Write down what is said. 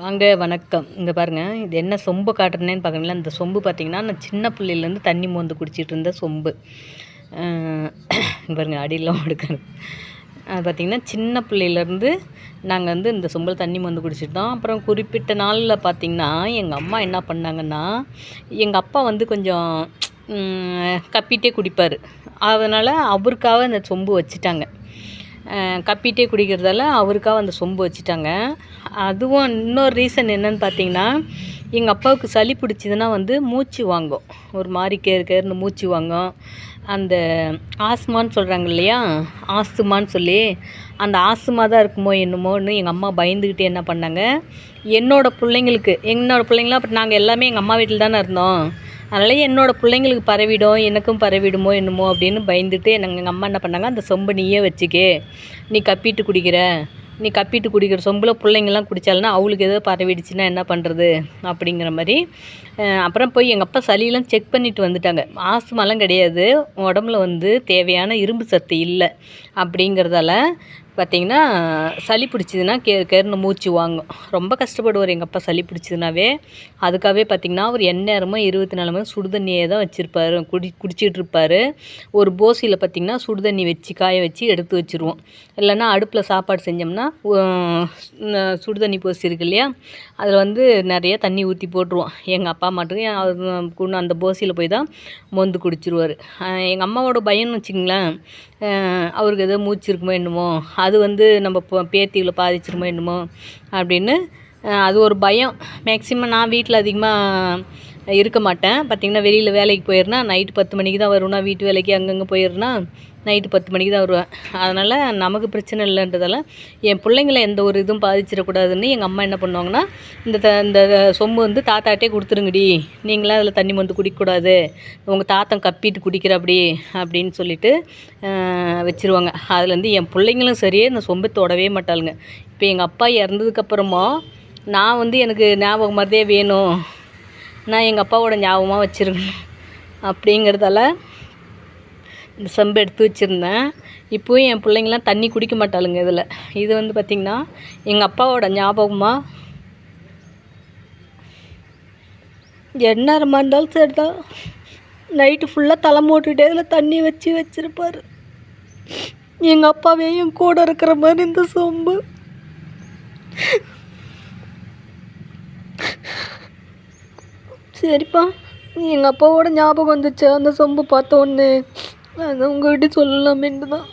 வாங்க வணக்கம். இங்கே பாருங்கள் இது என்ன சொம்பு காட்டுறேன்னு பார்க்குறீங்களா? இந்த சொம்பு பார்த்தீங்கன்னா நான் சின்ன பிள்ளையிலேருந்து தண்ணி மோந்து குடிச்சிட்டு இருந்த சொம்பு. பாருங்கள் பாருங்க அடியெல்லாம் எடுக்கிறது அது பார்த்திங்கன்னா சின்ன பிள்ளையிலேருந்து நாங்கள் வந்து இந்த சொம்பில் தண்ணி மோந்து குடிச்சிட்டு தான் அப்புறம் குறிப்பிட்ட நாளில் பார்த்திங்கன்னா எங்கள் அம்மா என்ன பண்ணாங்கன்னா எங்கள் அப்பா வந்து கொஞ்சம் கப்பிட்டே குடிப்பார். அதனால் அவருக்காக இந்த சொம்பு வச்சுட்டாங்க. கப்பிட்டே குடிக்கிறதால அவருக்காக அந்த சொம்பு வச்சுட்டாங்க. அதுவும் இன்னொரு ரீசன் என்னன்னு பார்த்தீங்கன்னா எங்கள் அப்பாவுக்கு சளி பிடிச்சதுன்னா வந்து மூச்சு வாங்கும். ஒரு மாதிரி கேர் கேர்னு மூச்சு வாங்கும். அந்த ஆஸ்மான்னு சொல்கிறாங்க இல்லையா? ஆஸ்துமான்னு சொல்லி அந்த ஆஸ்துமா தான் இருக்குமோ என்னமோன்னு எங்கள் அம்மா பயந்துக்கிட்டு என்ன பண்ணாங்க என்னோடய பிள்ளைங்களுக்கு என்னோடய பிள்ளைங்களாம் அப்போ நாங்கள் எல்லாமே எங்கள் அம்மா வீட்டில் தானே இருந்தோம். அதனால் என்னோடய பிள்ளைங்களுக்கு பரவிடும் எனக்கும் பரவிடுமோ என்னமோ அப்படின்னு பயந்துட்டு எனக்கு எங்கள் அம்மா என்ன பண்ணாங்க அந்த சொம்பு நீயே வச்சுக்கே. நீ கப்பிட்டு குடிக்கிற. நீ கப்பிட்டு குடிக்கிற சொம்பில் பிள்ளைங்கள்லாம் குடித்தாலும்னா அவளுக்கு ஏதோ பரவிடுச்சுன்னா என்ன பண்ணுறது அப்படிங்கிற மாதிரி. அப்புறம் போய் எங்கள் அப்பா சளியெல்லாம் செக் பண்ணிட்டு வந்துட்டாங்க. ஆஸ்துமாலாம் கிடையாது. உடம்புல வந்து தேவையான இரும்பு சத்து இல்லை அப்படிங்கிறதால பார்த்தீங்கன்னா சளி பிடிச்சிதுன்னா கே கேர்னு மூச்சு வாங்கும். ரொம்ப கஷ்டப்படுவார் எங்கள் அப்பா சளி பிடிச்சதுனாவே. அதுக்காகவே பார்த்திங்கன்னா அவர் எந்நேரமும் இருபத்தி நாலு மணி சுடுதண்ணியே தான் வச்சுருப்பாரு. குடி குடிச்சிட்டு இருப்பார் ஒரு போசியில் பார்த்திங்கன்னா சுடுதண்ணி வச்சு காய வச்சு எடுத்து வச்சுருவோம். இல்லைன்னா அடுப்பில் சாப்பாடு செஞ்சோம்னா சுடுதண்ணி போசி இருக்கு இல்லையா அதில் வந்து நிறைய தண்ணி ஊற்றி போட்டுருவோம். எங்கள் அப்பா மட்டும் அந்த போசியில் போய் தான் மொந்து குடிச்சிருவார். எங்கள் அம்மாவோட பயம்னு வச்சுங்களேன் அவருக்கு எதோ மூச்சு இருக்குமோ என்னமோ அது வந்து நம்ம பேத்திகளை பாதிச்சிருமோ என்னமோ அப்படின்னு அது ஒரு பயம். மேக்ஸிமம் நான் வீட்டில் அதிகமாக இருக்க மாட்டேன். பார்த்திங்கன்னா வெளியில் வேலைக்கு போயிடுனா நைட்டு பத்து மணிக்கு தான் வருவேன் வீட்டு வேலைக்கு அங்கங்கே போயிடுனா நைட்டு பத்து மணிக்கு தான் வருவேன். அதனால் நமக்கு பிரச்சனை இல்லைன்றதால என் பிள்ளைங்கள எந்த ஒரு இதுவும் பாதிச்சிடக்கூடாதுன்னு எங்கள் அம்மா என்ன பண்ணுவாங்கன்னா இந்த த இந்த சொம்பு வந்து தாத்தாட்டே கொடுத்துருங்கடி. நீங்களாம் அதில் தண்ணி வந்து குடிக்கக்கூடாது. உங்கள் தாத்தன் கப்பிட்டு குடிக்கிற அப்படி அப்படின்னு சொல்லிட்டு வச்சுருவாங்க. வச்சிருவாங்க அதுலேருந்து என் பிள்ளைங்களும் சரியே இந்த சொம்பு தொடவே மாட்டாளுங்க. இப்போ எங்கள் அப்பா இறந்ததுக்கப்புறமா நான் வந்து எனக்கு ஞாபகம் மாதிரியே வேணும். நான் எங்கள் அப்பாவோட ஞாபகமாக வச்சுருக்கணும் அப்படிங்கிறதால இந்த செம்பு எடுத்து வச்சுருந்தேன். இப்போவும் என் பிள்ளைங்களாம் தண்ணி குடிக்க மாட்டாளுங்க இதில். இது வந்து பார்த்திங்கன்னா எங்கள் அப்பாவோட ஞாபகமாக எந்நேரமாக இருந்தாலும் சரி தான் நைட்டு ஃபுல்லாக தலை மூட்டுட்டே இதில் தண்ணி வச்சு வச்சுருப்பார். எங்கள் அப்பாவே என் கூட இருக்கிற மாதிரி இந்த சொம்பு. சரிப்பா. எங்கள் அப்பாவோட ஞாபகம் வந்துச்சு? அந்த சொம்பு பார்த்த உடனே. அது உங்கள்கிட்ட சொல்லலாமேன்ட்டு தான்